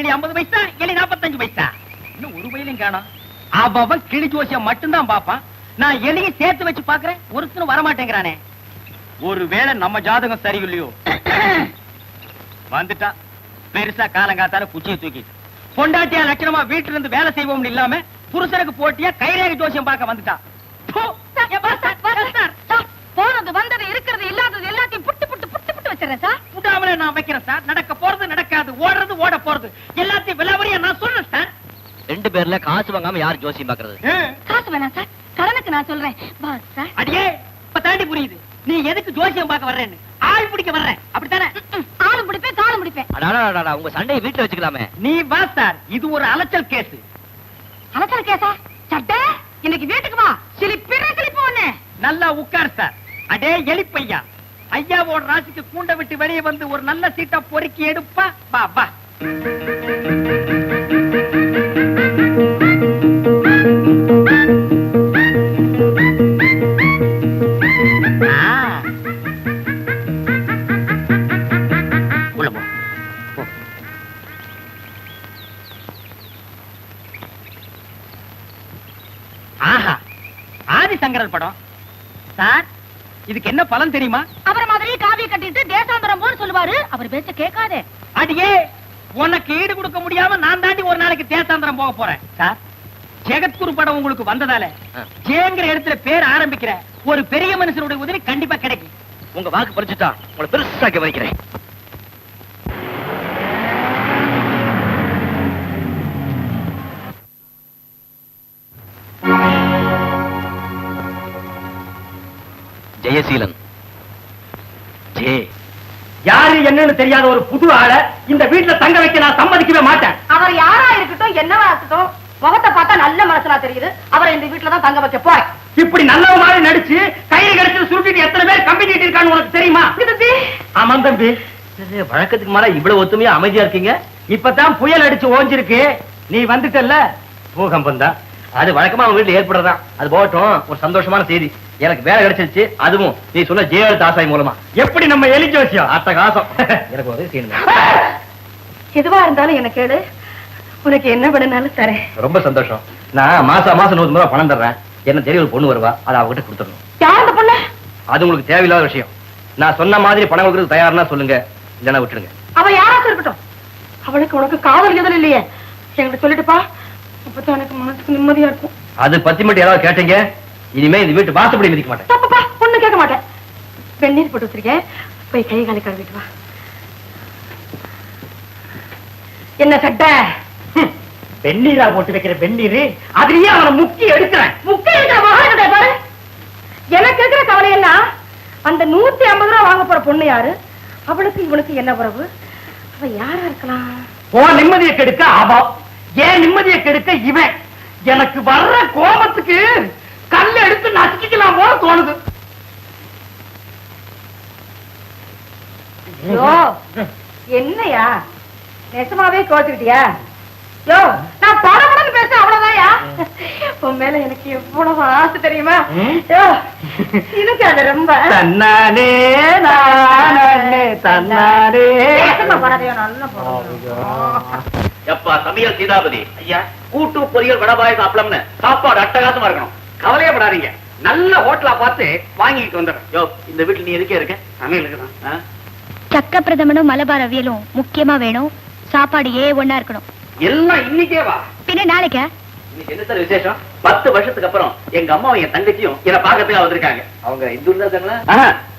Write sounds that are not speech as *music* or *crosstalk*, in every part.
கிளி ஐம்பது பைசா கிளி நாற்பத்தஞ்சு பைசா. இன்னும் ஒரு பையிலும் காணும். அவன் கிளி ஜோசியம் மட்டும்தான் பாப்பான் நான் எலியை சேர்த்து வச்சு பாக்குறேன் ஒருத்தனும் வரமாட்டேங்கிறானே. ஒருவேளை நம்ம ஜாதகம் சரியில்லையோ? வந்துட்டான் பெருசா காலங்காத்தால குச்சியை தூக்கி. பொண்டாட்டியா லட்சணமா வீட்டுல இருந்து வேலை செய்வோம்னு இல்லாம புருஷனுக்கு போட்டியா கைரேக ஜோசியம் பார்க்க வந்துட்டான் ப்பு! Sir, sir, sir, sir, sir, போனது வந்தது இருக்கிறது இல்லாதது எல்லாத்தையும் புட்டு புட்டு புட்டு புட்டு வச்சிடறேன் சார்? விடாமலே நான் வைக்கிறேன் சார். நடக்க போறது நடக்காது. ஓடுறது ஓட போறது. எல்லாத்தையும் விலாவரியா நான் சொல்றேன் சார். ரெண்டு பேர்ல காசு வாங்காம யார் ஜோசியம் பாக்குறது காசு வேணாம் சார். கடனுக்கு நான் சொல்றேன். வா சார். அடியே இப்ப தாண்டி புரியுது. நீ எதுக்கு ஜோசியம் பார்க்க வர்றேன்னு? ஆள் பிடிக்க வர்றேன். அப்படித்தானே? ஆளும் பிடிப்பேன் காலும் பிடிப்பேன். அடாடா, உங்க சண்டையை வீட்டுல வச்சுக்கலாமே. நீ வா சார். இது ஒரு அலைச்சல் கேஸ். அலசல் கேசா சட்டை? இன்னைக்கு வீட்டுக்கு வா. சிலிப்பிற சிலிப்பு ஒண்ணு. நல்லா உட்கார் சார். அடே எலிப்பையா ஐயாவோட ராசிக்கு கூண்ட விட்டு வெளியே வந்து ஒரு நல்ல சீட்டா பொறுக்கி எடுப்பா. வா வா. ஆஹா. படம். சார்? இதுக்கு என்ன பலன் தெரியுமா? அவர் மாதிரி காவிய கட்டிட்டு தேசாந்தரம் போன்னு சொல்லுவாரு. அவர் பேச்ச கேட்காதே. அடியே உனக்கு ஈடு கொடுக்க முடியாம நான் தாண்டி ஒரு நாளைக்கு தேசாந்திரம் போக போறேன். சார். ஜெகத்குரு படம் உங்களுக்கு வந்ததால ஆ. ஜெயங்கிற இடத்துல பேர் ஆரம்பிக்கிற ஒரு பெரிய மனுஷனுடைய உதவி கண்டிப்பா கிடைக்கும். உங்க வாக்கு பறிச்சுட்டா உங்களை பெருசாக்கி வைக்கிறேன் ஜெயசீலன் ஜே. யாரு என்னன்னு தெரியாத ஒரு புது ஆளை இந்த வீட்டுல தங்க வைக்க நான் சம்மதிக்கவே மாட்டேன். அவர் யாரா இருக்கட்டும் என்னவா இருக்கட்டும் முகத்தை பார்த்தா நல்ல மனசனா தெரியுது. அவரை இந்த வீட்டுல தான் தங்க வைக்க போறேன். இப்படி நல்ல மாதிரி நடிச்சு கையில கிடைச்சு சுருட்டிட்டு எத்தனை பேர் கம்பி நீட்டி இருக்கான்னு உனக்கு தெரியுமா? ஆமாம் தம்பி. வழக்கத்துக்கு மேல இவ்வளவு ஒத்துமையா அமைதியா இருக்கீங்க? இப்பதான் புயல் அடிச்சு ஓஞ்சிருக்கு. நீ வந்துட்டல்ல? பூகம்பம் தான். அது வழக்கமா அவங்க வீட்டுல ஏற்படுறதான் அது போகட்டும். ஒரு சந்தோஷமான செய்தி. எனக்கு வேலை கிடைச்சிருச்சு அதுவும் நீ சொன்ன ஜெயலலிதா ஆசாய் மூலமா. எப்படி நம்ம எலி ஜோசியம் அத்த காசம். *laughs* எனக்கு உதவி செய்யணுங்க எதுவா இருந்தாலும் எனக்கு கேளு. உனக்கு என்ன வேணும்னாலும் தரேன். ரொம்ப சந்தோஷம். நான் மாசம் மாசம் நூறு ரூபாய் பணம் தர்றேன். என்ன தெரிய ஒரு பொண்ணு வருவா அதை அவகிட்ட கொடுத்துடணும். யார் அந்த பொண்ணு? அது உங்களுக்கு தேவையில்லாத விஷயம். நான் சொன்ன மாதிரி பணம் கொடுக்கறது தயார்னா சொல்லுங்க இல்லைன்னா விட்டுருங்க அவ யாராச்சும் இருக்கட்டும். அவளுக்கு உனக்கு காதல் எதுவும் இல்லையே. என்கிட்ட சொல்லிட்டுப்பா. அப்பதான் எனக்கு மனசுக்கு நிம்மதியா இருக்கும். அது பத்தி மட்டும் ஏதாவது கேட்டீங்க? இனிமே இந்த வீட்டு வாசப்படி மிதிக்க மாட்டேன். தப்புப்பா ஒண்ணு கேட்க மாட்டேன். வெந்நீர் போட்டு வச்சிருக்கேன். போய் கை காலை கழுவிட்டு வா. என்ன சட்டை? வெந்நீரா போட்டு வைக்கிற வெந்நீர் அதுலயே அவனை முக்கி எடுக்கிறேன். முக்கிய இருக்கிற மகான்கிட்ட பாரு. எனக்கு இருக்கிற கவலை எல்லாம் அந்த நூத்தி ஐம்பது ரூபா வாங்க போற பொண்ணு யாரு? அவளுக்கு இவனுக்கு என்ன உறவு? அவ யாரா இருக்கலாம்? உன் நிம்மதியை கெடுக்க அவன் ஏன் நிம்மதியை கெடுக்க இவன்? எனக்கு வர்ற கோபத்துக்கு கல்ல எடுத்து நசுக்கிக்கலாம் போல தோணுது. யோ என்னையா? நெசமாவே கோச்சுக்கிட்டியா யோ நான் படபடன்னு பேச அவ்வளவுதான்யா? உன் மேல எனக்கு எவ்வளவு ஆசை தெரியுமா? எனக்கு அது ரொம்ப தன்னானே நானே தன்னானே. எப்பா சமையல் சீதாபதி. ஐயா. கூட்டு பொரியல் வடபாயசம் அப்பளம்னு. சாப்பாடு அட்டகாசமா இருக்கணும். கவலையப்படாதீங்க. நல்ல ஹோட்டலா பார்த்து வாங்கிட்டு வந்துடுறேன். யோ இந்த வீட்டுல நீ எதுக்கே இருக்க? சமையலுக்கு தான். ஆ? சக்க பிரதமனும் மலபார் அவியலும் முக்கியமா வேணும். சாப்பாடு ஏ ஒண்ணா இருக்கணும். எல்லாம் இன்னைக்கே வா. பின்ன நாளைக்கா? இன்னைக்கு என்ன சார் விசேஷம்? பத்து வருஷத்துக்கு அப்புறம் எங்க அம்மாவும் என் தங்கச்சியும் என்ன பாக்கிறதுக்காக வந்திருக்காங்க. அவங்க இந்து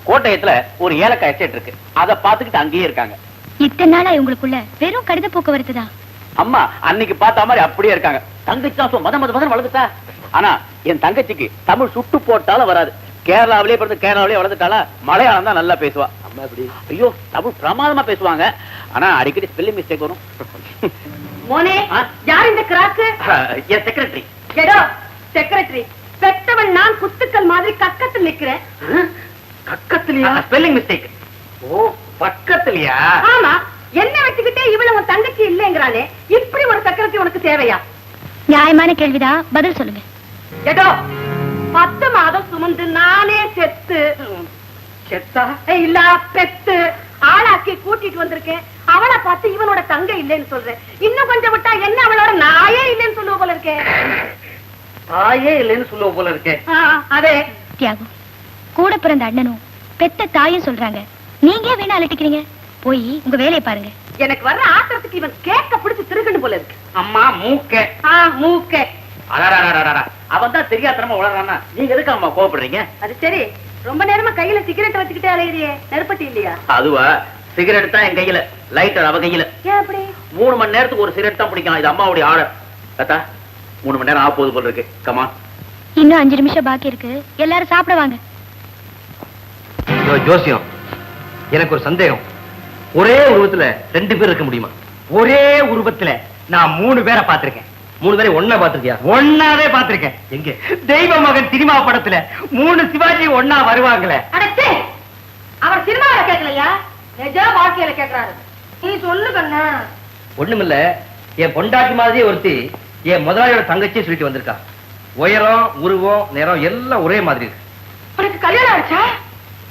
கோட்டயத்துல ஒரு ஏலக்காய் எஸ்டேட் இருக்கு. அத பாத்துக்கிட்டு அங்கேயே இருக்காங்க. இத்தனை நாளா இவங்களுக்குள்ள வெறும் கடித போக்குவரத்து தான் அம்மா அன்னைக்கு பார்த்த மாதிரி அப்படியே இருக்காங்க. தங்கச்சி தான் மத மத மதம் வளர்ந்துட்டா ஆனா என் தங்கச்சிக்கு தமிழ் சுட்டு போட்டாலும் வராது. கேரளாவிலே பிறந்து கேரளாவிலே வளர்ந்துட்டாளா? மலையாளம் தான் நல்லா பேசுவா. ஐயோ தமிழ் பிரமாதமா பேசுவாங்க. ஆனா அடிக்கடி ஸ்பெல்லிங் மிஸ்டேக் வரும். மோனே? யார் இந்த கிராக்கு என் செக்ரட்டரி எடோ செக்ரட்டரி பெத்தவன் நான் குத்துக்கள் மாதிரி கக்கத்தில் நிக்கிறேன் பக்கத்துலயா ஸ்பெல்லிங் மிஸ்டேக் ஓ பக்கத்துலயா? ஆமா என்ன வச்சுக்கிட்டே இவள உன் தங்கச்சி இல்லைங்கிறானே இப்படி ஒரு செக்ரட்டரி உனக்கு தேவையா? நியாயமான கேள்விதான். பதில் சொல்லுங்க. எடோ பத்து மாதம் சுமந்து நானே செத்து. செத்தா? இல்ல பெத்து. ஆளாக்கி கூட்டிட்டு வந்திருக்கேன். அவளை பார்த்து இவனோட தங்க இல்லைன்னு சொல்றேன். இன்னும் கொஞ்சம் விட்டா என்ன அவளோட நாயே இல்லைன்னு சொல்லுவ போல இருக்கே. தாயே இல்லைன்னு சொல்லுவ போல இருக்கே. ஆ, அதே. தியாகம் கூட பிறந்த அண்ணனும் பெத்த தாயும் சொல்றாங்க. நீங்க வீணா அலட்டிக்கிறீங்க? போய் உங்க வேலையை பாருங்க. எனக்கு வர்ற ஆத்திரத்துக்கு இவன் கேக்க பிடிச்சு திருக்கணும் போல இருக்கு. அம்மா மூக்க. ஆ மூக்க அவன் தான் தெரியாதனமா வளர்றானா நீங்க எதுக்கு அம்மா கோவப்படுறீங்க? அது சரி. ரொம்ப நேரமா கையில சிகரெட் வச்சுக்கிட்டே அலையிறியே. நெருப்பட்டி இல்லையா? அதுவா. சிகரெட் தான் என் கையில. லைட்டர் அவ கையில. ஏன் அப்படி? மூணு மணி நேரத்துக்கு ஒரு சிகரெட் தான் பிடிக்கும். இது அம்மாவுடைய ஆர்டர் தாத்தா மூணு மணி நேரம் ஆக போகுது போல இருக்கு. கமா இன்னும் அஞ்சு நிமிஷம் பாக்கி இருக்கு. எல்லாரும் சாப்பிட வாங்க. ஐயோ, ஜோசியம். எனக்கு ஒரு சந்தேகம். ஒரே உருவத்துல ரெண்டு பேர் இருக்க முடியுமா? ஒரே உருவத்துல நான் மூணு பேரை பார்த்திருக்கேன். மூணு பேரை ஒண்ணா பாத்திருக்கியா ஒன்னாவே பார்த்திருக்கேன். எங்க? தெய்வ மகன் சினிமா படத்துல மூணு சிவாஜி ஒன்னா வருவாங்களே. அடச்சே அவர் சினிமாவில கேட்கலையா? நிஜ வாழ்க்கையில கேக்குறாரு நீ சொல்லு கண்ணா. ஒண்ணுமில்ல. என் பொண்டாட்டி மாதிரியே ஒருத்தி என் முதலாளியோட தங்கச்சியை சொல்லிட்டு வந்திருக்கா. உயரம் உருவம் நிறம் எல்லாம் ஒரே மாதிரி இருக்கு. உனக்கு கல்யாணம் ஆச்சா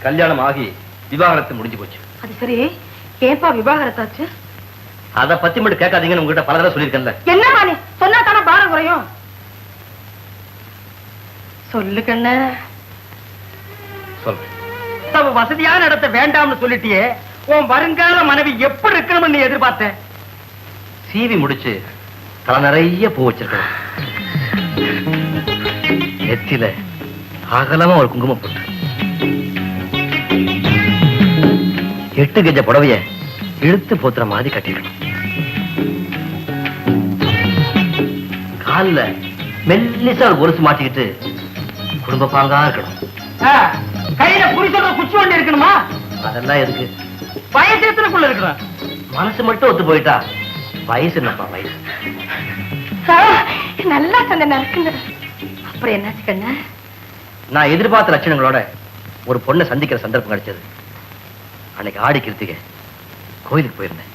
கல்யாணம் ஆகி விவாகரத்து முடிஞ்சு போச்சு. அது சரி. ஏன்பா விவாகரத்தாச்சு? அத பத்தி மட்டும் கேட்காதீங்கன்னு உங்ககிட்ட பல தடவை சொல்லியிருக்கேன்ல. என்னமா நீ? சொன்னா தானே பாரம் குறையும்? சொல்லு கண்ணு. சொல்றேன். வசதியான இடத்தை வேண்டாம்னு சொல்லிட்டியே உன் வருங்கால மனைவி எப்படி இருக்கணும்னு நீ எதிர்பார்த்த? சீவி முடிச்சு தலை நிறைய பூ வச்சிருக்கேன். நெத்தியில அகலமா ஒரு குங்குமம் போட்டு எட்டு கெஜ புடவைய இழுத்து போத்துற மாதிரி கட்டிருக்கணும் கால்ல மெல்லிசா ஒரு கொலுசு மாட்டிக்கிட்டு குடும்ப பாங்கா இருக்கணும். கையில குறி சொல்ற குச்சி ஒண்ணு இருக்கணுமா? அதெல்லாம் எதுக்கு? வயசு எத்தனைக்குள்ள இருக்கணும்? மனசு மட்டும் ஒத்து போயிட்டா வயசு என்னப்பா வயசு? நல்லா சொன்ன நறுக்குங்க. அப்புறம் என்னாச்சு கண்ணு? நான் எதிர்பார்த்த லட்சணங்களோட ஒரு பொண்ணை சந்திக்கிற சந்தர்ப்பம் கிடைச்சது. அன்னைக்கு ஆடி கிருத்திகை கோயிலுக்கு போயிருந்தேன்.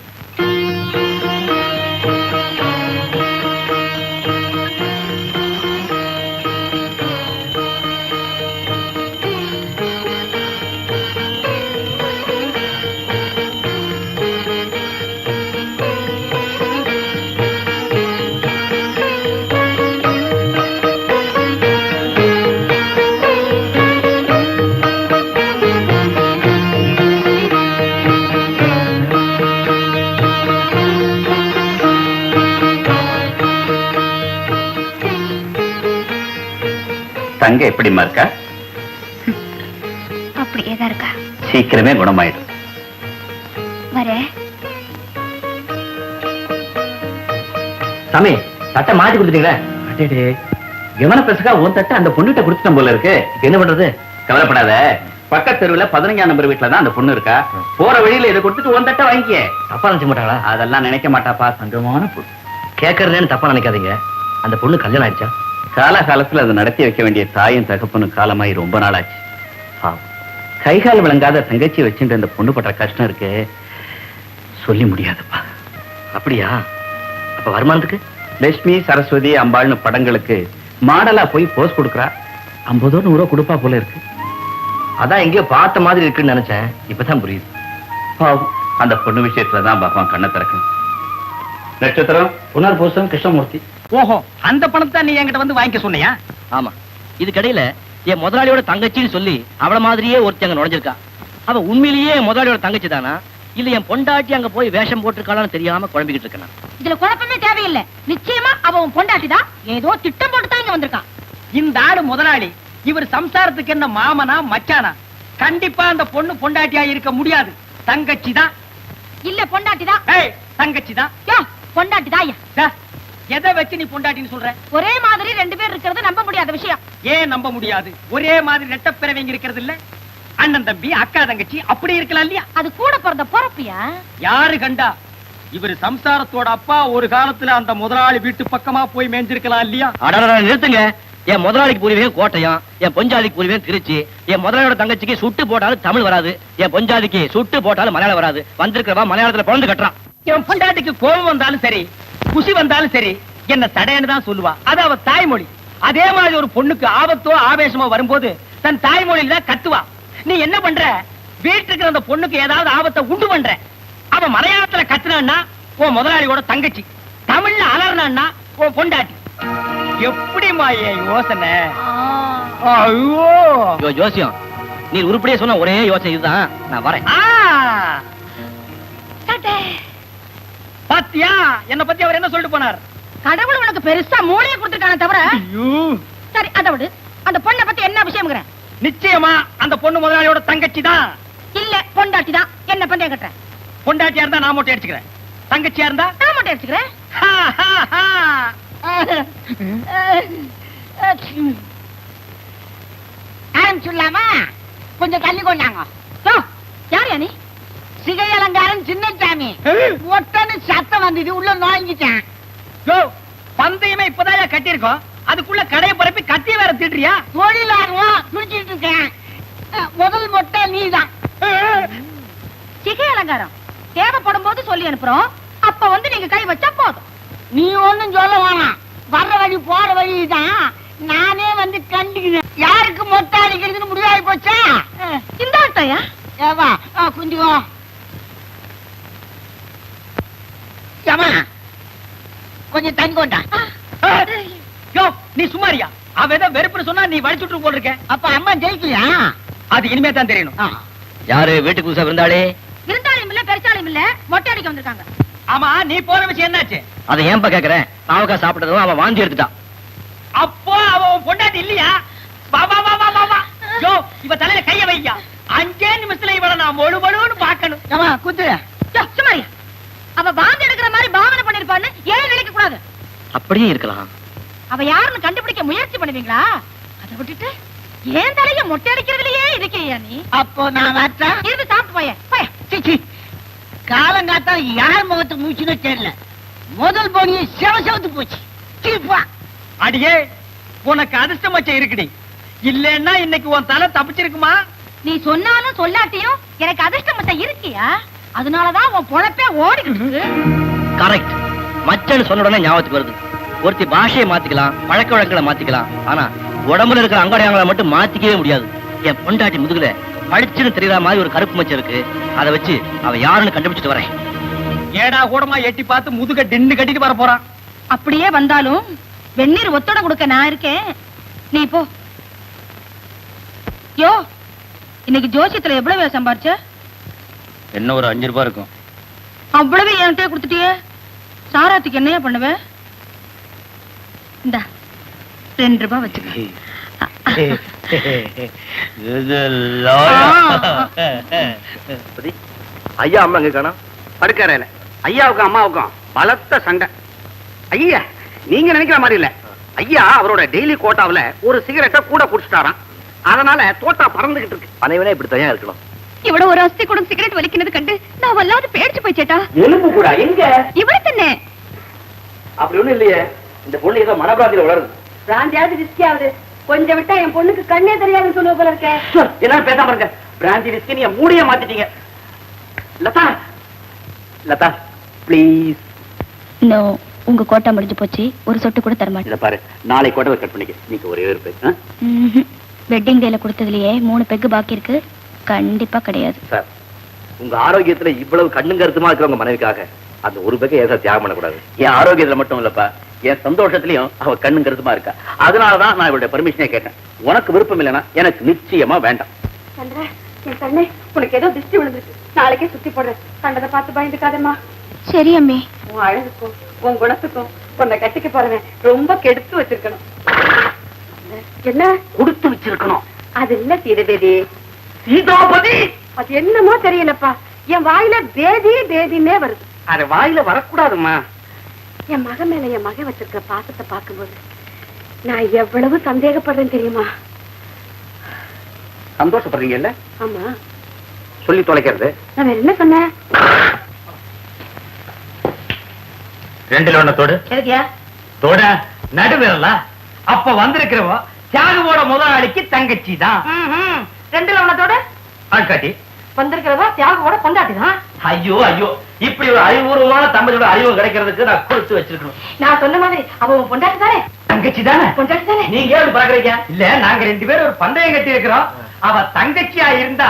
தங்க எப்படிமா இருக்கா? அப்படியே தான் இருக்கா. சீக்கிரமே குணமாயிடும். வரேன் சாமி சட்டை மாத்தி கொடுத்துட்டீங்களே? அடேடே. எவன பெசகா உன் தட்டை அந்த பொண்ணுகிட்ட கொடுத்துட்டோம் போல இருக்கு. என்ன பண்றது? கவலைப்படாத. பக்கத்து தெருவுல பதினஞ்சாம் நம்பர் வீட்டுல தான் அந்த பொண்ணு இருக்கா. போற வழியில இதை கொடுத்துட்டு உன் தட்டை வாங்கிக்க. தப்பா நினைச்ச மாட்டாங்களா அதெல்லாம் நினைக்க மாட்டாப்பா. தங்கமான பொண்ணு. கேட்கறதுன்னு தப்பா நினைக்காதீங்க. அந்த பொண்ணு கல்யாணம் ஆயிடுச்சா? காலகாலத்தில் அதை நடத்தி வைக்க வேண்டிய தாயும் தகப்பனும் காலமாயி ரொம்ப நாளாச்சு. பாவம். கை கால் விளங்காத தங்கச்சி வச்சுட்டு அந்த பொண்ணு படுற கஷ்டம் இருக்கு சொல்லி முடியாதுப்பா. அப்படியா? அப்ப வருமானத்துக்கு? லட்சுமி சரஸ்வதி அம்பாள்னு படங்களுக்கு மாடலா போய் போஸ் கொடுக்குறா. ஐம்பதோ நூறோ கொடுப்பா போல இருக்கு. அதான் எங்கேயோ பார்த்த மாதிரி இருக்குன்னு நினைச்சேன். இப்பதான் புரியுது. பாவம். அந்த பொண்ணு விஷயத்துல தான் பகவான் கண்ணை திறக்கணும். நட்சத்திரம் புனர் பூசம் கிருஷ்ணமூர்த்தி. ஓஹோ அந்த பணத்தை நீ என்கிட்ட வந்து வாங்கிக்க சொன்னியா? ஆமா. இதுக்கடையில என் முதலாளியோட தங்கச்சின்னு சொல்லி அவள மாதிரியே ஒருத்தி அங்க நுழைஞ்சிருக்கா. அவ உண்மையிலேயே என் முதலாளியோட தங்கச்சி தானா இல்ல என் பொண்டாட்டி அங்க போய் வேஷம் போட்டிருக்காளான்னு தெரியாம குழம்பிக்கிட்டு இருக்கேன். இதுல குழப்பமே தேவையில்லை. நிச்சயமா அவ உன் பொண்டாட்டிதான். ஏதோ திட்டம் போட்டு தான் இங்க வந்திருக்கான் இந்த ஆளு முதலாளி. இவர் சம்சாரத்துக்கு என்ன மாமனா மச்சானா? கண்டிப்பா அந்த பொண்ணு பொண்டாட்டியா இருக்க முடியாது. தங்கச்சி தான் இல்ல பொண்டாட்டிதான். ஏய் தங்கச்சி தான் யோ பொண்டாட்டிதான் ஐயா. டா, எதை வச்சு நீ பொண்டாட்டின்னு சொல்ற? ஒரே மாதிரி ரெண்டு பேர் இருக்கிறது நம்ப முடியாத விஷயம். ஏன் நம்ப முடியாது? ஒரே மாதிரி ரெட்டப்பிறவைங்க இருக்கிறது இல்ல? அண்ணன் தம்பி அக்கா தங்கச்சி அப்படி இருக்கலாம் இல்லையா? அது கூட பிறந்த பொறப்பியா? யாரு கண்டா? இவர் சம்சாரத்தோட அப்பா ஒரு காலத்துல அந்த முதலாளி வீட்டு பக்கமா போய் மேய்ஞ்சிருக்கலாம் இல்லையா? அடடடா, நிறுத்துங்க. என் முதலாளிக்கு புரிவேன் கோட்டயம் என் பொஞ்சாதிக்கு புரிவேன் திருச்சி. என் முதலாளியோட தங்கச்சிக்கு சுட்டு போட்டாலும் தமிழ் வராது. என் பொஞ்சாதிக்கு சுட்டு போட்டாலும் மலையாளம் வராது. வந்திருக்கிறவா மலையாளத்துல பிறந்து கட்டுறான். என் பொண்டாட்டிக்கு கோபம் வந்தாலும் சரி குசி வந்தாலும் சரி என்ன தடைன்னு தான் சொல்லுவா. அது அவ தாய்மொழி. அதே மாதிரி ஒரு பொண்ணுக்கு ஆபத்தோ ஆவேசமோ வரும்போது தன் தாய்மொழியில தான் கத்துவா. நீ என்ன பண்ற? வீட்டுக்கு அந்த பொண்ணுக்கு ஏதாவது ஆபத்தை உண்டு பண்ற. அவன் மலையாளத்துல கத்துனான்னா உன் முதலாளியோட தங்கச்சி. தமிழ்ல அலர்னான்னா உன் பொண்டாட்டி. எப்படிமா என் யோசனை? ஐயோ. ஐயோ ஜோசியம் நீ உருப்படியே சொன்ன ஒரே யோசனை இதுதான். நான் வரேன். பாத்தியா? என்ன பத்தி அவர் என்ன சொல்லிட்டு போனார்? கடவுள் உனக்கு பெருசா மூளையை கொடுத்துருக்கானே தவிர சரி அதை விடு. அந்த பொண்ணை பத்தி என்ன விஷயம்ங்கிறேன். நிச்சயமா அந்த பொண்ணு முதலாளியோட தங்கச்சி தான். இல்ல பொண்டாட்டி தான். என்ன பந்தயம் கட்டுறேன் பொண்டாட்டியா இருந்தா நான் மட்டும் அடிச்சுக்கிறேன். தங்கச்சியா இருந்தா நான் மட்டும் ஹா. ஆரம்பிச்சுடலாமா? கொஞ்சம் தள்ளி கொண்டாங்க யார் யா நீ? சிகை அலங்காரம் சின்னசாமி ஒட்டன்னு சத்தம் வந்தது உள்ள நுழைஞ்சிட்டேன். பந்தயமே இப்பதான் கட்டியிருக்கோம்? அதுக்குள்ள கடையை பரப்பி கத்தி வேற திட்டுறியா? தொழிலாளரும் துடிச்சிட்டு இருக்கேன். முதல் மொட்டை நீதான். சிகை அலங்காரம். தேவைப்படும் போது சொல்லி அனுப்புறோம். அப்ப வந்து நீங்க கை வச்சா போதும். நீ ஒண்ணும் சொல்ல வேணாம். வர்ற வழி போற வழி தான் நானே வந்து கண்டுக்கிறேன். யாருக்கு மொட்டை அடிக்கிறதுன்னு முடிவாகி போச்சா? இந்த ஆட்டையா ஏவா குஞ்சுவா ஏமா கொஞ்சம் கொண்டா. யோ நீ சுமாரியா அவ ஏதோ வெறுப்புன்னு சொன்னா நீ வலிச்சுட்டு போல் இருக்க அப்ப அம்மா ஜெயிக்கலையா? அது இனிமே தான் தெரியணும் யாரு வீட்டுக்கு புதுசா இருந்தாலே இருந்தாலும் இல்ல பெருசாலும் இல்ல. மொட்டை அடிக்க வந்திருக்காங்க. ஆமா நீ போற விஷயம் என்னாச்சு? அதை ஏன்பா கேக்குறேன் பாவக்கா சாப்பிட்டதும் அவன் வாந்தி எடுத்துட்டான். அப்போ அவ உன் பொண்டாட்டி இல்லையா? வா வா வா வா வா வா. யோ இவ தலையில கைய வையா அஞ்சே நிமிஷத்துல இவள நான் ஒழு ஒழுன்னு பாக்கணும் ஏமா குத்து சுமாரியா அவ பாந்து பண்ணிருப்பான்னு ஏன் நினைக்க கூடாது? அப்படியே இருக்கலாம். அவ யாருன்னு கண்டுபிடிக்க முயற்சி பண்ணுவீங்களா? அதை விட்டுட்டு ஏன் தலைய மொட்டை அடிக்கிறதுலயே இருக்கியா நீ? அப்போ நான் வரட்டா இருந்து சாப்பிட்டு போய போய. சிச்சி காலங்காத்தா யார் முகத்துக்கு மூச்சுன்னு தெரியல. முதல் போனிய செவ செவத்து போச்சு. சீப்பா அடியே உனக்கு அதிர்ஷ்டம் வச்ச இருக்குடி. இல்லன்னா இன்னைக்கு உன் தலை தப்பிச்சிருக்குமா? நீ சொன்னாலும் சொல்லாட்டியும் எனக்கு அதிர்ஷ்டம் மத்த இருக்கியா? அதனாலதான் உன் பொழப்பே ஓடிக்கிட்டு கரெக்ட் மச்சன்னு சொன்ன உடனே ஞாபகத்துக்கு வருது. ஒருத்தி பாஷையை மாத்திக்கலாம் பழக்க வழக்கங்களை மாத்திக்கலாம். ஆனா உடம்புல இருக்கிற அங்கடையாங்களை மட்டும் மாத்திக்கவே முடியாது. என் பொண்டாட்டி முதுகுல பளிச்சுன்னு தெரியற மாதிரி ஒரு கருப்பு மச்சம் இருக்கு. அதை வச்சு அவ யாருன்னு கண்டுபிடிச்சிட்டு வரேன். ஏடா கூடமா எட்டி பார்த்து முதுக டின்னு கட்டிட்டு வர போறான். அப்படியே வந்தாலும் வெந்நீர் ஒத்தட கொடுக்க நான் இருக்கேன். நீ போ. யோ இன்னைக்கு ஜோசியத்துல எவ்வளவு சம்பாரிச்ச? என்ன ஒரு அஞ்சு ரூபாய் இருக்கும். அவ்வளவு என்கிட்ட கொடுத்துட்டியே. சாராத்துக்கு என்னையா பண்ணுவ? இந்தா ரெண்டு ரூபாய் வச்சுக்க. ஐயா அம்மா அங்க காணோம் படுக்கறையில. ஐயாவுக்கும் அம்மாவுக்கும் பலத்த சண்டை. ஐயா நீங்க நினைக்கிற மாதிரி இல்ல. ஐயா அவரோட டெய்லி கோட்டாவுல ஒரு சிகரெட்டை கூட குடிச்சிட்டாராம். அதனால தோட்டா பறந்துகிட்டு இருக்கு. அனைவனே இப்படி தனியா இருக்கணும். இவ்வளவு ஒரு அஸ்தி கூட சிகரெட் வலிக்கிறது கண்டு நான் வல்லாது பேடிச்சு போயிச்சேட்டா எலும்பு கூட எங்க? இவள தானே அப்படி ஒண்ணும் இல்லையே. இந்த பொண்ணு ஏதோ மனப்பிராந்தியில வளருது. பிராந்தியாவது ரிஸ்கியாவது கொஞ்சம் விட்டா என் பொண்ணுக்கு கண்ணே தெரியாதுன்னு சொல்லுவ போல இருக்க. எல்லாரும் பேசாம இருங்க. பிராந்தி விஸ்கி நீங்க மூடிய மாத்திட்டீங்க. லதா! லதா ப்ளீஸ் நோ உங்க கோட்டா முடிஞ்சு போச்சு. ஒரு சொட்டு கூட தரமாட்டேன். பாரு நாளை கூட கட் பண்ணிக்க. நீங்க ஒரே ஒரு பேர் வெட்டிங் டேல கொடுத்ததுலயே மூணு பெக்கு பாக்கி இருக்கு. கண்டிப்பா கிடையாது. சார் உங்க ஆரோக்கியத்துல இவ்வளவு கண்ணும் கருத்துமா இருக்கிறவங்க மனைவிக்காக அந்த ஒரு பக்கம் ஏதா தியாகம் பண்ணக்கூடாது? என் ஆரோக்கியத்துல மட்டும் இல்லப்பா. என் சந்தோஷத்திலயும் அவ கண்ணும் கருத்துமா இருக்கா? அதனாலதான் நான் இவருடைய பர்மிஷனே கேட்டேன். உனக்கு விருப்பம் இல்லைன்னா எனக்கு நிச்சயமா வேண்டாம். சந்திர என் கண்ணே உனக்கு ஏதோ திருஷ்டி விழுந்துருக்கு. நாளைக்கே சுத்தி போடுறேன். கண்டதை பார்த்து பயந்துக்காதம்மா. சரி அம்மே. உன் அழகுக்கும் உன் குணத்துக்கும் உன்னை கட்டிக்க போறவன் ரொம்ப கெடுத்து வச்சிருக்கணும். என்ன? கொடுத்து வச்சிருக்கணும். அது இல்ல சீதபேதி சீதாபதி! அது என்னமோ தெரியலப்பா. என் வாயில பேதி பேதின்னே வருது. அது வாயில வரக்கூடாதும்மா. என் மகன் மேல என் மகன் வச்சிருக்கிற பாசத்தை பார்க்கும்போது நான் எவ்வளவு சந்தேகப்படுறேன் தெரியுமா? சந்தோஷப்படுறீங்கல்ல? ஆமா. சொல்லி தொலைக்கிறது. நான் வேற என்ன சொன்னேன்? ரெண்டுல ஒண்ணு தோடு. தோட நடுவிரலா? அப்ப வந்திருக்கிறவோ தியாகவோட முதலாளிக்கு தங்கச்சி தான். ரெண்டுல உனத்தோட ஆட்காட்டி வந்திருக்கிறவா தியாகோட கொண்டாட்டிதான் ஐயோ ஐயோ. இப்படி ஒரு அறிவுபூர்வமான தமிழோட அறிவு கிடைக்கிறதுக்கு நான் கொடுத்து வச்சிருக்கணும். நான் சொன்ன மாதிரி அவ உன் பொண்டாட்டி தானே? தங்கச்சி தானே? பொண்டாட்டி தானே? நீங்க ஏன் பாக்குறீங்க இல்ல நாங்க ரெண்டு பேரும் ஒரு பந்தயம் கட்டி இருக்கிறோம் அவ தங்கச்சியா இருந்தா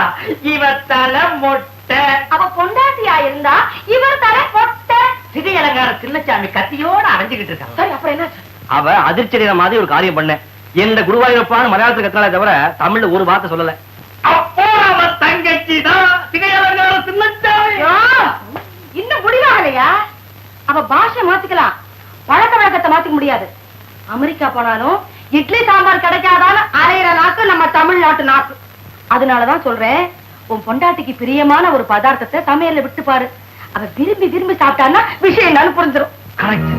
இவ தலை மொட்டை. அவ பொண்டாட்டியா இருந்தா இவர் தர கொட்ட சிகை அலங்கார சின்னச்சாமி கத்தியோட அரைஞ்சுக்கிட்டு இருக்காங்க சரி அப்புறம் என்ன அவ அதிர்ச்சி அடைகிற மாதிரி ஒரு காரியம் பண்ண எந்த குருவாயூரப்பான்னு மலையாளத்துக்கு கத்தாலே தவிர தமிழ்ல ஒரு வார்த்தை சொல்லல. இன்னும் முடிவாகலையா? அவ பாஷை மாத்திக்கலாம். பழக்க வழக்கத்தை மாத்திக்க முடியாது. அமெரிக்கா போனாலும் இட்லி சாம்பார் கிடைக்காதான்னு அலையிற நாக்கு நம்ம தமிழ்நாட்டு நாக்கு. அதனாலதான் சொல்றேன் உன் பொண்டாட்டிக்கு பிரியமான ஒரு பதார்த்தத்தை சமையல்ல விட்டு பாரு. அவ விரும்பி விரும்பி சாப்பிட்டான்னா விஷயம் என்னன்னு புரிஞ்சிடும் கரெக்ட்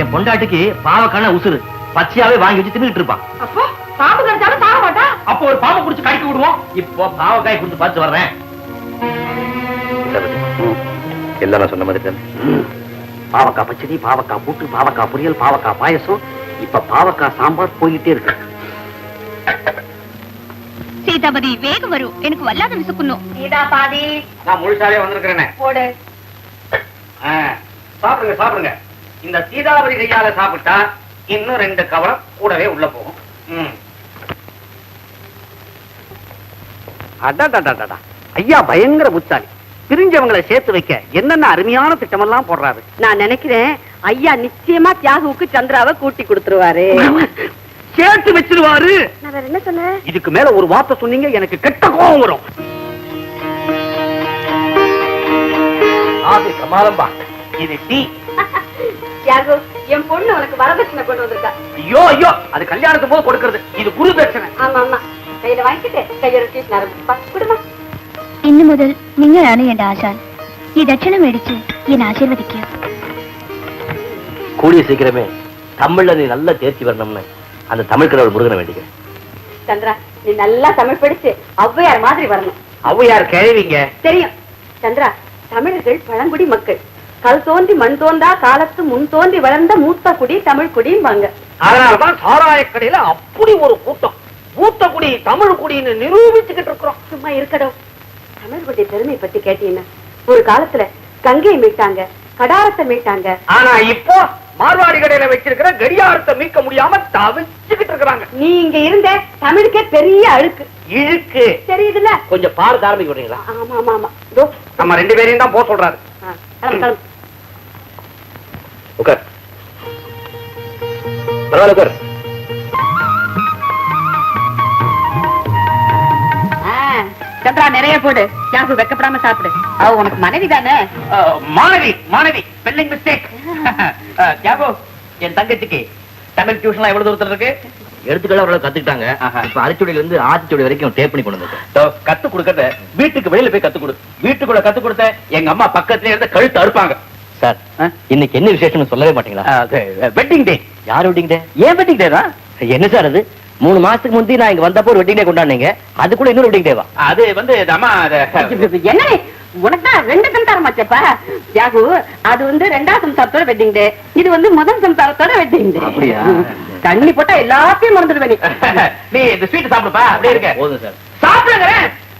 என் பொண்டாட்டிக்கு பாவக்கான உசுறு. பச்சையாவே வாங்கி வச்சு தின்னுட்டு இருப்பான். அப்போ பாம்பு கிடைச்சாலும் சாக மாட்டா? அப்போ ஒரு பாம்பை புடிச்சு கடிக்க விடுவோம். இப்போ பாவக்காய் கொடுத்து பார்த்து வர்றேன். எல்லாம் நான் சொன்ன மாதிரி தானே? பாவக்காய் பச்சடி பாவக்காய் கூட்டு பாவக்காய் பொரியல் பாவக்காய் பாயசம். இப்ப பாவக்காய் சாம்பார் போயிட்டே இருக்கு. சீதாபதி வேகம் வரும். எனக்கு வல்லாத விசுக்கணும் இதா பாதி நான் முழுசாவே வந்திருக்கிறேனே. போடு. ஆ, சாப்பிடுங்க சாப்பிடுங்க. இந்த சீதாபதி கையால சாப்பிட்டா இன்னும் ரெண்டு கவலம் கூடவே உள்ள போகும். ம். அடடடடடா. ஐயா பயங்கர புத்தாலி பிரிஞ்சவங்களை சேர்த்து வைக்க என்னென்ன அருமையான திட்டமெல்லாம் போடுறாரு? நான் நினைக்கிறேன் ஐயா நிச்சயமா தியாகுவுக்கு சந்திராவை கூட்டி கொடுத்துருவாரு. சேர்த்து வச்சிருவாரு. நான் வேற என்ன சொன்னேன்? இதுக்கு மேல ஒரு வார்த்தை சொன்னீங்க எனக்கு கெட்ட கோபம் வரும். ஆபி கமாலம்பா இது டீ. தியாகு என் பொண்ணு உனக்கு வரதட்சணை கொண்டு வந்திருக்கா. ஐயோ ஐயோ அது கல்யாணத்துக்கு போது கொடுக்கறது. இது குரு தட்சணை. ஆமா ஆமா. கையில வாங்கிட்டு கையொரு ஆரம்பிப்பா குடுமா ഇന്നു മുതൽ നിങ്ങളാണ് എന്റെ ആശാൻ ഈ ദക്ഷിണ മേടിച്ച് എന്നെ ആശീർവദിക്കുക கூடிய சீக்கிரமே தமிழ்ல நீ நல்லா தேர்ச்சி வரணும்னு அந்த தமிழ் கடவுள் முருகனை வேண்டிக்கிறேன் சந்திரா நீ நல்லா தமிழ் படிச்சு ஔவையார் மாதிரி வரணும் ஔவையார் கிழவிங்க தெரியும் சந்திரா தமிழர்கள் பழங்குடி மக்கள் கல் தோன்றி மண் தோன்றா காலத்து முன் தோன்றி வளர்ந்த மூத்த குடி தமிழ் குடிம்பாங்க அதனாலதான் சாராய கடையில அப்படி ஒரு கூட்டம் மூத்த குடி தமிழ் குடின்னு நிரூபிச்சுக்கிட்டு இருக்கிறோம். சும்மா இருக்கடும் தமிழர்களுடைய பெருமை பத்தி கேட்டீங்கன்னா ஒரு காலத்துல கங்கையை மீட்டாங்க கடாரத்தை மீட்டாங்க. ஆனா இப்போ மார்வாடி கடையில வச்சிருக்கிற கடியாரத்தை மீட்க முடியாம தவிச்சுக்கிட்டு இருக்கிறாங்க. நீ இங்க இருந்த தமிழுக்கே பெரிய அழுக்கு. இழுக்கு. தெரியுதுல்ல? கொஞ்சம் பார்த்து ஆரம்பிக்க விடுறீங்களா? ஆமா ஆமா ஆமா. நம்ம ரெண்டு பேரையும் தான் போக சொல்றாரு. உட்கார். பரவாயில்ல உட்கார். சந்திரா நிறைய போடு. யாகு வெக்கப்படாம சாப்பிடு. அவ உனக்கு மனைவி தானே? மாணவி மாணவி. ஸ்பெல்லிங் மிஸ்டேக் தியாகோ என் தங்கச்சிக்கு தமிழ் டியூஷன்லாம் எவ்வளவு தூரத்துல இருக்கு? எடுத்துக்கள் ஓரளவு கத்துக்கிட்டாங்க. ஆஹா. இப்ப அரிச்சுடியில இருந்து ஆத்திச்சுடி வரைக்கும் டேப் பண்ணி கொண்டு கத்து கொடுக்கறத வீட்டுக்கு வெளியில போய் கத்து கொடு. வீட்டுக்குள்ள கத்து கொடுத்த எங்க அம்மா பக்கத்துல இருந்து கழுத்து அறுப்பாங்க. சார் இன்னைக்கு என்ன விசேஷம்னு சொல்லவே மாட்டீங்களா? வெட்டிங் டே யார் வெட்டிங் டே ஏன் வெட்டிங் டே தான்? என்ன சார் அது? மூணு மாசத்துக்கு முந்தி நான் இங்க வந்தப்போ ஒரு வெட்டிங் டே கொண்டாடுனீங்க அது கூட இன்னொரு வெட்டிங் டேவா அது வந்து அம்மா அது- என்ன உனக்கு தான் ரெண்டு சம்சாரம் ஆச்சப்பா யாகு அது வந்து ரெண்டாவது சம்சாரத்தோட வெட்டிங் டே இது வந்து முதல் சம்சாரத்தோட வெட்டிங் டே அப்படியா? தண்ணி போட்டா எல்லாத்தையும் மறந்துடுவே நீ நீ இந்த ஸ்வீட் சாப்பிடுப்பா அப்படியே இருக்க போதும் சார் சாப்பிடுங்க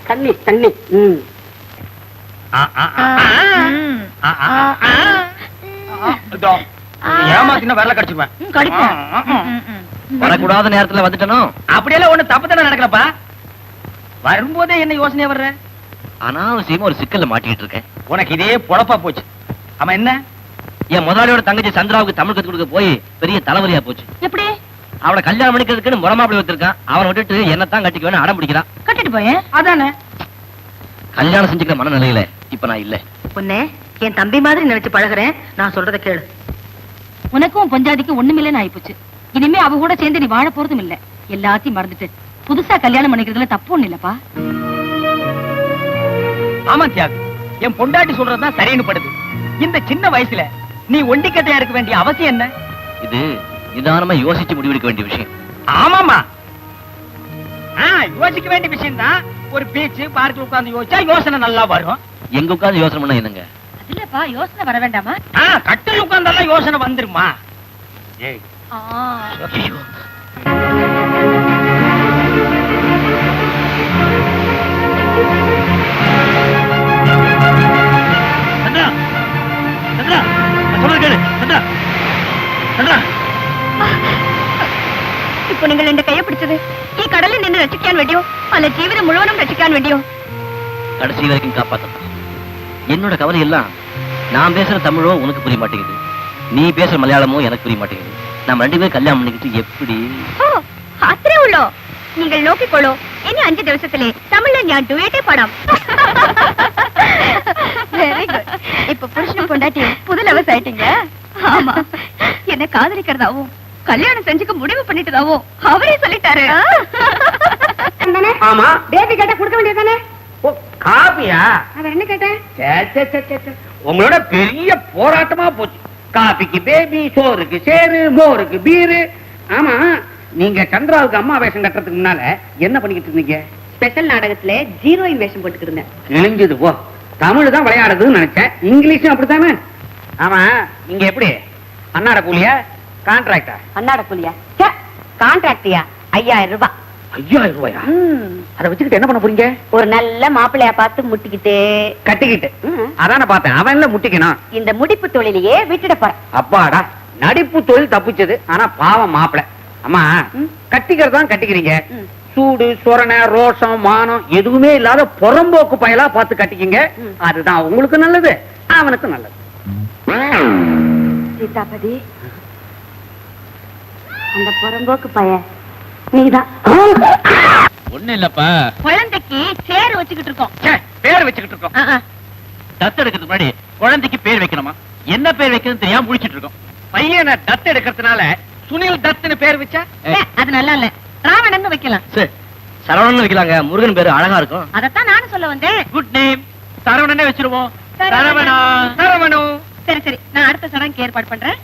தண்ணி தண்ணி ம் ஏமாத்தினா வரல கடிச்சுப்பேன் வரக்கூடாத நேரத்துல வந்துட்டனும் அப்படியெல்லாம் ஒண்ணு தப்பு தானே நடக்கலப்பா. வரும்போதே என்ன யோசனையா வர்ற? அனாவசியமா ஒரு சிக்கல்ல மாட்டிக்கிட்டு இருக்கேன். உனக்கு இதே பொழப்பா போச்சு. ஆமா என்ன? என் முதலாளியோட தங்கச்சி சந்திராவுக்கு தமிழ் கத்து கொடுக்க போய் பெரிய தலைவலியா போச்சு. எப்படி? அவளை கல்யாணம் பண்ணிக்கிறதுக்குன்னு முறமாப்பிளை வச்சிருக்கான். அவனை விட்டுட்டு என்னத்தான் கட்டிக்குவேன்னு அடம் பிடிக்கிறான். கட்டிட்டு போயேன். அதானே? கல்யாணம் செஞ்சுக்கிற மனநிலையில இப்ப நான் இல்ல. பொண்ணே என் தம்பி மாதிரி நினைச்சு பழகுறேன். நான் சொல்றத கேளு. உனக்கும் பொஞ்சாதிக்கும் ஒண்ணுமில்லன்னு ஆயிப்போச்சு. இனிமே அவ கூட சேர்ந்து நீ வாழ போறதும் இல்ல. எல்லாத்தையும் மறந்துட்டு புதுசா கல்யாணம் பண்ணிக்கிறதுல தப்பு ஒண்ணு இல்லப்பா. ஆமா தியாகு. என் பொண்டாட்டி சொல்றதுதான் சரின்னு படுது. இந்த சின்ன வயசுல நீ ஒண்டிக்கட்டையா இருக்க வேண்டிய அவசியம் என்ன? இது நிதானமா யோசிச்சு முடிவெடுக்க வேண்டிய விஷயம். ஆமாமா ஆ, யோசிக்க வேண்டிய விஷயம் தான் ஒரு பீச் பார்க்ல உட்கார்ந்து யோசிச்சா யோசனை நல்லா வரும். எங்க உட்கார்ந்து யோசனை பண்ண என்னங்க? இல்லப்பா யோசனை வர வேண்டாமா? கட்டில் உட்கார்ந்தாலும் யோசனை வந்துருமா? ஏய் ஐயோ. சந்திரா சந்திரா நான் சொல்றது கேளு சந்திரா சந்திரா ഇപ്പൊ നിങ്ങൾ എന്റെ കയ്യെ പിടിച്ചത് ഈ കടലിൽ നിന്ന് രക്ഷിക്കാൻ വേണ്ടിയോ അല്ല ജീവിതം മുഴുവനും രക്ഷിക്കാൻ വേണ്ടിയോ கடைசி வரைக்கும் காப்பாத்தணும் என்னோட கவலை எல்லாம் நான் பேசுற தமிழும் உனக்கு புரிய மாட்டேங்குது நீ பேசுற மலையாளமும் எனக்கு புரிய மாட்டேங்குது நம்ம ரெண்டு பேரும் கல்யாணம் பண்ணிக்கிட்டு எப்படி? ஓ அத்திரே உள்ளோ. நீங்கள் நோக்கிக்கொள்ளோ இனி அஞ்சு திவசத்திலே தமிழ்ல ஞான் டுவேட்டே படம். வெரி குட் இப்ப புருஷனும் பொண்டாட்டி புது லவஸ் ஆயிட்டீங்க. ஆமா. என்ன காதலிக்கிறதாவும் கல்யாணம் செஞ்சுக்க முடிவு பண்ணிட்டதாவும் அவரே சொல்லிட்டாரு. ஆமா. பேபி கேட்டா கொடுக்க வேண்டியதானே காபியா அவர் என்ன கேட்டேன் உங்களோட பெரிய போராட்டமா போச்சு. காபிக்கு பேபி சோறுக்கு சேரு மோருக்கு பீரு. ஆமா நீங்க சந்திராவுக்கு அம்மா வேஷம் கட்டுறதுக்கு முன்னால என்ன பண்ணிக்கிட்டு இருந்தீங்க? ஸ்பெஷல் நாடகத்துல ஜீரோயின் வேஷம் போட்டுக்கிட்டு இருந்தேன். கிழிஞ்சது போ. தமிழ் தான் விளையாடுறதுன்னு நினைச்சேன். இங்கிலீஷும் அப்படித்தானே? ஆமா நீங்க எப்படி? அன்னாட கூலியா? கான்ட்ராக்டா அன்னாட புலியா கான்ட்ராக்டியா ஐயாயிரம் ரூபாய். ஐயாயிரம் ரூபாயா அதை வச்சுக்கிட்டு என்ன பண்ண போறீங்க? ஒரு நல்ல மாப்பிள்ளைய பார்த்து முட்டிக்கிட்டு. கட்டிக்கிட்டு. அதான பார்த்தேன். அவன்ல முட்டிக்கணும். இந்த முடிப்பு தொழிலையே விட்டுடப்ப அப்பாடா நடிப்பு தொழில் தப்பிச்சது. ஆனா பாவம் மாப்பிள. அம்மா ம். கட்டிக்கிறது தான் கட்டிக்கிறீங்க. சூடு சொரண ரோஷம் மானம் எதுவுமே இல்லாத புறம்போக்கு பயலா பார்த்து கட்டிக்கிங்க. அதுதான் உங்களுக்கு நல்லது அவனுக்கு நல்லது. சீதாபதி அந்த புறம்போக்கு பையன் நீதான். ஒண்ணு இல்லப்பா. குழந்தைக்கு சேர் வச்சுக்கிட்டு இருக்கோம். பேர் வச்சுக்கிட்டு இருக்கோம். தத்து எடுக்கிறதுக்கு முன்னாடி குழந்தைக்கு பேர் வைக்கணுமா? என்ன பேர் வைக்கணும்னு தெரியாம முடிச்சிட்டு இருக்கோம். பையனை தத்து எடுக்கிறதுனால சுனில் தத்துன்னு பேர் வச்சா? அது நல்லா இல்ல. ராவணன் வைக்கலாம். சரி சரவணன் வைக்கலாங்க. முருகன் பேரு அழகா இருக்கும். அதத்தான் நானும் சொல்ல வந்தேன். குட் நேம் சரவணனே வச்சிருவோம். சரவணா. சரவணு. சரி சரி. நான் அடுத்த சடங்கு ஏற்பாடு பண்றேன்.